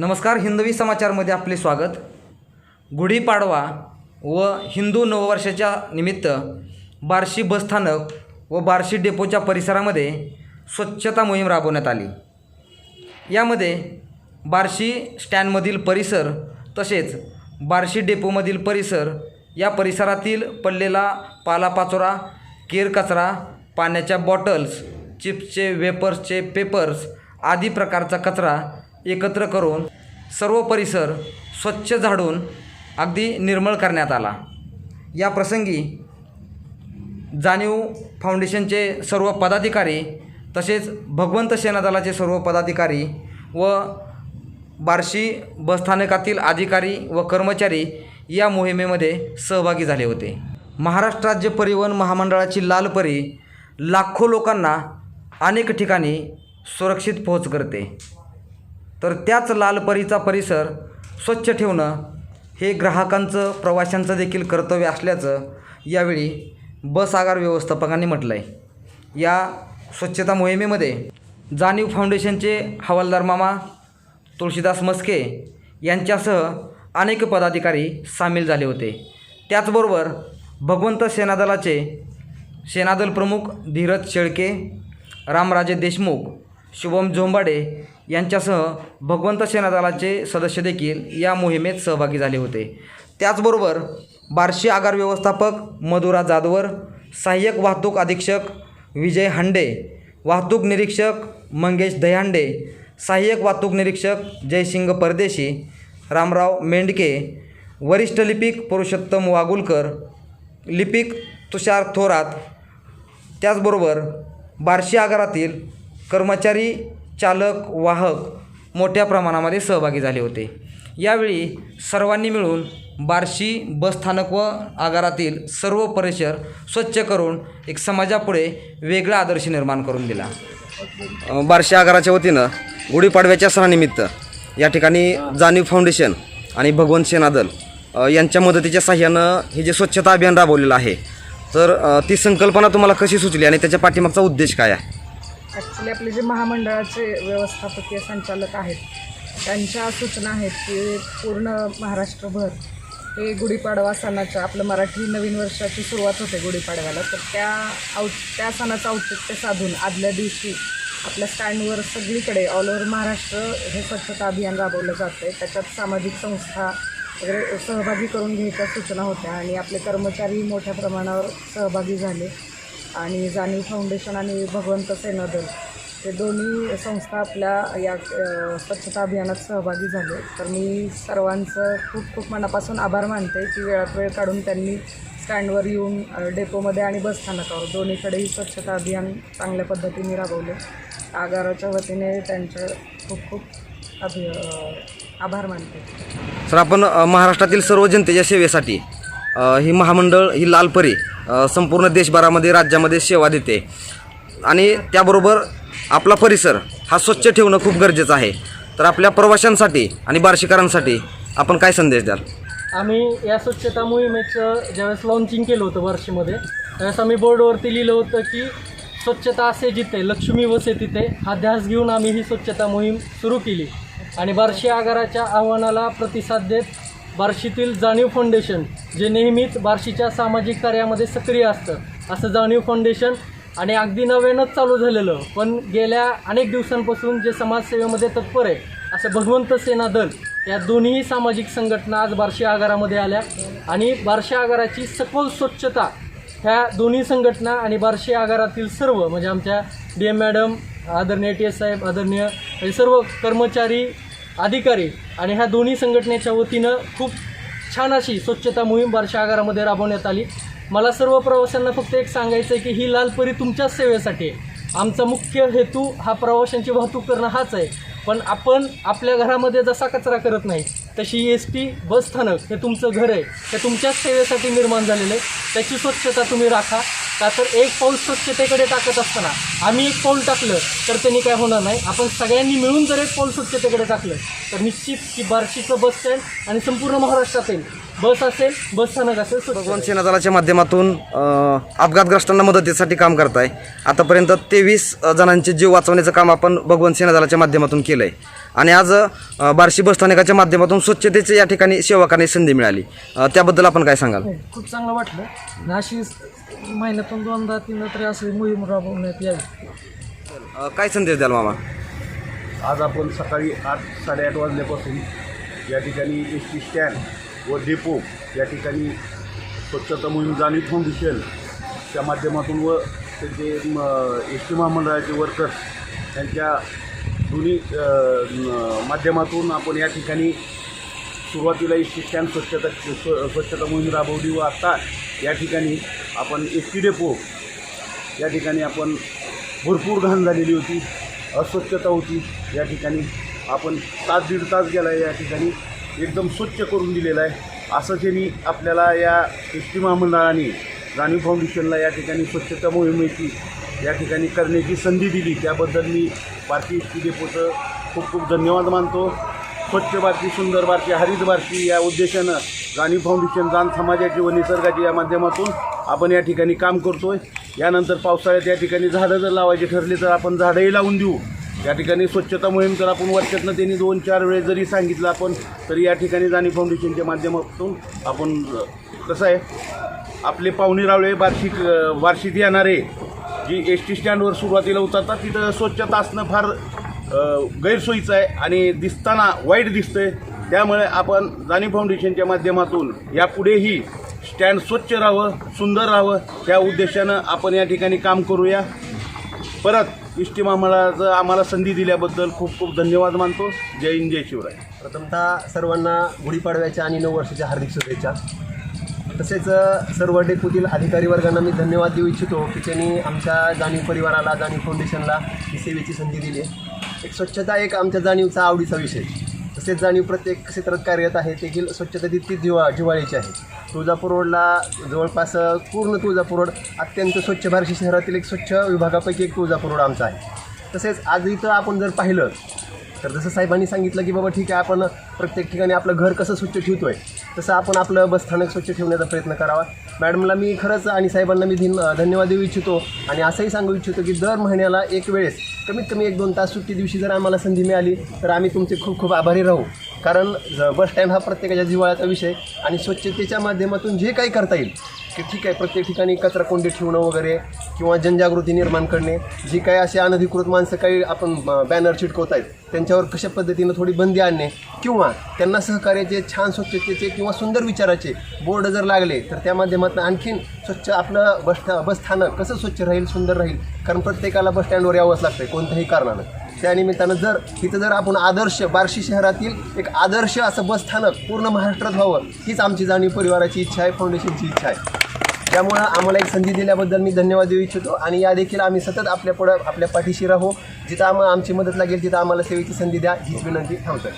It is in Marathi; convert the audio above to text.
नमस्कार हिंदवी समाचारमध्ये आपले स्वागत. गुढीपाडवा व हिंदू नववर्षाच्या निमित्त बार्शी बसस्थानक व बार्शी डेपोच्या परिसरामध्ये स्वच्छता मोहीम राबवण्यात आली. यामध्ये बार्शी स्टँडमधील परिसर तसेच बार्शी डेपोमधील परिसर या परिसरातील पडलेला पालापाचोरा केर कचरा पाण्याच्या बॉटल्स चिप्सचे वेपर्सचे पेपर्स आदी प्रकारचा कचरा एकत्र करून सर्व परिसर स्वच्छ झाडून अगदी निर्मळ करण्यात आला. या प्रसंगी जाणीव फाउंडेशनचे सर्व पदाधिकारी तसेच भगवंत सेनादलाचे सर्व पदाधिकारी व बार्शी बसस्थानकातील अधिकारी व कर्मचारी या मोहिमेमध्ये सहभागी झाले होते. महाराष्ट्र राज्य परिवहन महामंडळाची लालपरी लाखो लोकांना अनेक ठिकाणी सुरक्षित पोहोच करते. तर त्याच लालपरीचा परिसर स्वच्छ ठेवणं हे ग्राहकांचं प्रवाशांचं देखील कर्तव्य असल्याचं यावेळी बस आगार व्यवस्थापकांनी म्हटलं आहे या स्वच्छता मोहिमेमध्ये जाणीव फाउंडेशनचे हवालदार मामा तुळशीदास मस्के यांच्यासह अनेक पदाधिकारी सामील झाले होते. त्याचबरोबर भगवंत सेनादलाचे सेनादल प्रमुख धीरज शेळके रामराजे देशमुख शुभम झोंबाडे यांच्यासह भगवंत सेना दलाचे सदस्य देखील या मोहिमेत सहभागी झाले होते. त्याचबरोबर बार्शी आगार व्यवस्थापक मधुरा जाधवर सहाय्यक वाहतूक अधीक्षक विजय हांडे वाहतूक निरीक्षक मंगेश दह्यांडे सहाय्यक वाहतूक निरीक्षक जयसिंग परदेशी रामराव मेंढके वरिष्ठ लिपिक पुरुषोत्तम वागुलकर लिपिक तुषार थोरात त्याचबरोबर बार्शी आगारातील कर्मचारी चालक वाहक मोठ्या प्रमाणामध्ये सहभागी झाले होते. यावेळी सर्वांनी मिळून बार्शी बसस्थानक व आगारातील सर्व परिसर स्वच्छ करून एक समाजापुढे वेगळा आदर्श निर्माण करून दिला. बार्शी आगाराच्या वतीनं गुढीपाडव्याच्या सणानिमित्त या ठिकाणी जाणीव फाउंडेशन आणि भगवंत सेनादल यांच्या मदतीच्या साह्यानं हे जे स्वच्छता अभियान राबवलेलं आहे तर ती संकल्पना तुम्हाला कशी सुचली आणि त्याच्या पाठीमागचा उद्देश काय आहे? ॲक्च्युली आपले जे महामंडळाचे व्यवस्थापकीय संचालक आहेत त्यांच्या सूचना आहेत की पूर्ण महाराष्ट्रभर हे गुढीपाडवा सणाच्या आपलं मराठी नवीन वर्षाची सुरुवात होते गुढीपाडव्याला. तर त्या औ त्या सणाचं औचित्य साधून आदल्या दिवशी आपल्या स्टँडवर सगळीकडे ऑल ओव्हर महाराष्ट्र हे स्वच्छता अभियान राबवलं जातं आहे त्याच्यात सामाजिक संस्था वगैरे सहभागी करून घ्यायच्या सूचना होत्या आणि आपले कर्मचारी मोठ्या प्रमाणावर सहभागी झाले. आणि जाणीव फाउंडेशन आणि भगवंत सेनादल हे दोन्ही संस्था आपल्या या स्वच्छता अभियानात सहभागी झाले. तर मी सर्वांचं खूप खूप मनापासून आभार मानते की वेळात वेळ काढून त्यांनी स्टँडवर येऊन डेपोमध्ये आणि बसस्थानकावर दोन्हीकडेही स्वच्छता अभियान चांगल्या पद्धतीने राबवले. आगाराच्या वतीने त्यांचं खूप खूप अभि आभार मानते. सर आपण महाराष्ट्रातील सर्व जनतेच्या सेवेसाठी ही महामंडळ ही लालपरी संपूर्ण देशभरामध्ये राज्यामध्ये सेवा देते. आणि त्याबरोबर आपला परिसर हा स्वच्छ ठेवणं खूप गरजेचं आहे. तर आपल्या प्रवाशांसाठी आणि बार्शीकरांसाठी आपण काय संदेश द्याल? आम्ही या स्वच्छता मोहिमेचं ज्यावेळेस लॉन्चिंग केलं होतं बार्शीमध्ये त्यावेळेस आम्ही बोर्डवरती लिहिलं होतं की स्वच्छता असे जिथे लक्ष्मी वसे तिथे हा ध्यास घेऊन आम्ही ही स्वच्छता मोहीम सुरू केली. आणि बार्शी आगाराच्या आव्हानाला प्रतिसाद देत बार्शीतील जाणीव फाउंडेशन जे नेहमीच बार्शीच्या सामाजिक कार्यामध्ये सक्रिय असतं. असं जाणीव फाउंडेशन आणि अगदी नव्यानंच चालू झालेलं पण गेल्या अनेक दिवसांपासून जे समाजसेवेमध्ये तत्पर आहे असं भगवंत सेना दल या दोन्ही सामाजिक संघटना आज बार्शी आगारामध्ये आल्या. आणि बार्शी आगाराची सखोल स्वच्छता ह्या दोन्ही संघटना आणि बार्शी आगारातील सर्व म्हणजे आमच्या डी एम मॅडम आदरणीय टी एस साहेब आदरणीय हे सर्व कर्मचारी अधिकारी आणि ह्या दोन्ही संघटनेच्या वतीनं खूप छान अशी स्वच्छता मोहीम बारशा आगारामध्ये राबवण्यात आली. मला सर्व प्रवाशांना फक्त एक सांगायचं आहे की ही लाल परी तुमच्याच सेवेसाठी आहे. आमचा मुख्य हेतू हा प्रवाशांची वाहतूक करणं हाच आहे. पण आपण आपल्या घरामध्ये जसा कचरा करत नाही तशी एस टी बस स्थानक हे तुमचं घर आहे. हे तुमच्याच सेवेसाठी निर्माण झालेलं आहे. त्याची स्वच्छता तुम्ही राखा. का तर एक पाऊल स्वच्छतेकडे टाकत असताना आम्ही एक पाऊल टाकलं तर त्यांनी काय होणार नाही. आपण सगळ्यांनी मिळून जर एक पाऊल स्वच्छतेकडे टाकलं तर निश्चित की बार्शीचं बस स्टँड आणि संपूर्ण महाराष्ट्रातील बस असेल बस स्थानक असेल भगवान सेना दलाच्या माध्यमातून अपघातग्रस्तांना मदतीसाठी काम करताय. आतापर्यंत तेवीस जणांचे जीव वाचवण्याचं काम आपण भगवान सेना दलाच्या माध्यमातून केलं आहे आणि आज बार्शी बसस्थानकाच्या माध्यमातून स्वच्छतेची या ठिकाणी सेवा करण्याची संधी मिळाली. त्याबद्दल आपण काय सांगाल? हो, खूप चांगलं वाटलं. आणि अशी महिन्यातून दोनदा तीनदा तरी अशी मोहीम राबवण्यात यावी. काय संदेश द्याल मामा? आज आपण सकाळी आठ साडेआठ वाजल्यापासून या ठिकाणी एस टी स्टँड व डेपो या ठिकाणी स्वच्छता मोहीम जाणीव फाउंडेशनच्या माध्यमातून व त्यांचे एस टी महामंडळाचे वर्कर्स यांच्या दोन्ही माध्यमातून आपण या ठिकाणी सुरुवातीला एस टी स्वच्छता स्व- स्वच्छता मोहीम राबवली व आत्ता या ठिकाणी आपण एस टी डेपो या ठिकाणी आपण भरपूर घाण झालेली होती अस्वच्छता होती. या ठिकाणी आपण तास दीड तास गेला आहे या ठिकाणी एकदम स्वच्छ करून दिलेलं आहे. असं त्यांनी आपल्याला या एस टी महामंडळाने जाणीव फाउंडेशनला या ठिकाणी स्वच्छता मोहिमेची या ठिकाणी करण्याची संधी दिली. त्याबद्दल मी भारतीय एस डेपोचं खूप खूप धन्यवाद मानतो. स्वच्छ भारती सुंदर भारती हरित भारती या उद्देशानं जाणीव फाउंडेशन जाण समाजाची व निसर्गाची या माध्यमातून आपण या ठिकाणी काम करतोय. यानंतर पावसाळ्यात या ठिकाणी झाडं जर लावायची ठरली तर आपण झाडंही लावून देऊ. या ठिकाणी स्वच्छता मोहीम तर आपण वर्षातनं त्यांनी दोन चार वेळेस जरी सांगितलं आपण तरी या ठिकाणी जाणीव फाउंडेशनच्या माध्यमातून आपण कसं आहे आपले पाहुणे रावळे वार्षिक वार्षिक येणारे जी एस टी स्टँडवर सुरुवातीला उतरतात तिथं स्वच्छता असणं फार गैरसोयीचं आहे आणि दिसताना वाईट दिसतंय. त्यामुळे आपण जाणीव फाउंडेशनच्या माध्यमातून यापुढेही स्टँड स्वच्छ राहावं सुंदर राहावं त्या उद्देशानं आपण या ठिकाणी काम करूया. परत इष्टी महामंडळाचं आम्हाला संधी दिल्याबद्दल खूप खूप धन्यवाद मानतो. जय हिंद जय शिवराय. प्रथमतः सर्वांना गुढीपाडव्याच्या आणि नऊ वर्षाच्या हार्दिक शुभेच्छा. तसेच सर्व डेपोतील अधिकारी वर्गांना मी धन्यवाद देऊ इच्छितो की त्यांनी आमच्या जाणीव परिवाराला जाणीव फाउंडेशनला ही सेवेची संधी दिली आहे. एक स्वच्छता एक आमच्या जाणीवचा आवडीचा विषय. तसेच जाणीव प्रत्येक क्षेत्रात कार्यरत आहे देखील स्वच्छता तितकी जिवा जिवाळीची आहे. तुळजापूर रोडला जवळपास पूर्ण तुळजापूर रोड अत्यंत स्वच्छ बार्शी शहरातील एक स्वच्छ विभागापैकी एक तुळजापूर रोड आमचा आहे. तसेच आज इथं आपण जर पाहिलं तर जसं साहेबांनी सांगितलं की बाबा ठीक आहे आपण प्रत्येक ठिकाणी आपलं घर कसं स्वच्छ ठेवतो आहे तसं आपण आपलं बसस्थानक स्वच्छ ठेवण्याचा प्रयत्न करावा. मॅडमला मी खरंच आणि साहेबांना मी धिन धन्यवाद देऊ इच्छितो आणि असंही सांगू इच्छितो की दर महिन्याला एक वेळेस कमीत कमी एक दोन तास सुट्टी दिवशी जर आम्हाला संधी मिळाली तर आम्ही तुमचे खूप खूप आभारी राहू. कारण ज- बस स्टँड हा प्रत्येकाच्या जिव्हाळ्याचा विषय आणि स्वच्छतेच्या माध्यमातून जे काही करता येईल की ठीक आहे प्रत्येक ठिकाणी कचरा कोंडी ठेवणं वगैरे किंवा जनजागृती निर्माण करणे जी काही असे अनधिकृत माणसं काही आपण बॅनर चिटकवत आहेत त्यांच्यावर कशा पद्धतीनं थोडी बंदी आणणे किंवा त्यांना सहकार्याचे छान स्वच्छतेचे किंवा सुंदर विचाराचे बोर्ड जर लागले तर त्या माध्यमातून आणखीन स्वच्छ आपलं बस बसस्थानक कसं स्वच्छ राहील सुंदर राहील? कारण प्रत्येकाला बस स्टँडवर यावंच लागतं आहे कोणत्याही कारणानं. त्यानिमित्तानं जर इथं जर आपण आदर्श बार्शी शहरातील एक आदर्श असं बसस्थानक पूर्ण महाराष्ट्रात व्हावं हीच आमची जाणीव परिवाराची इच्छा आहे फाउंडेशनची इच्छा आहे. त्यामुळं आम्हाला एक संधी दिल्याबद्दल मी धन्यवाद देऊ इच्छितो. आणि या देखील आम्ही सतत आपल्या पुढं आपल्या पाठीशी राहू. जिथं आम्हाला आमची मदत लागेल तिथं आम्हाला सेवेची संधी द्या. हीच विनंती थांबतो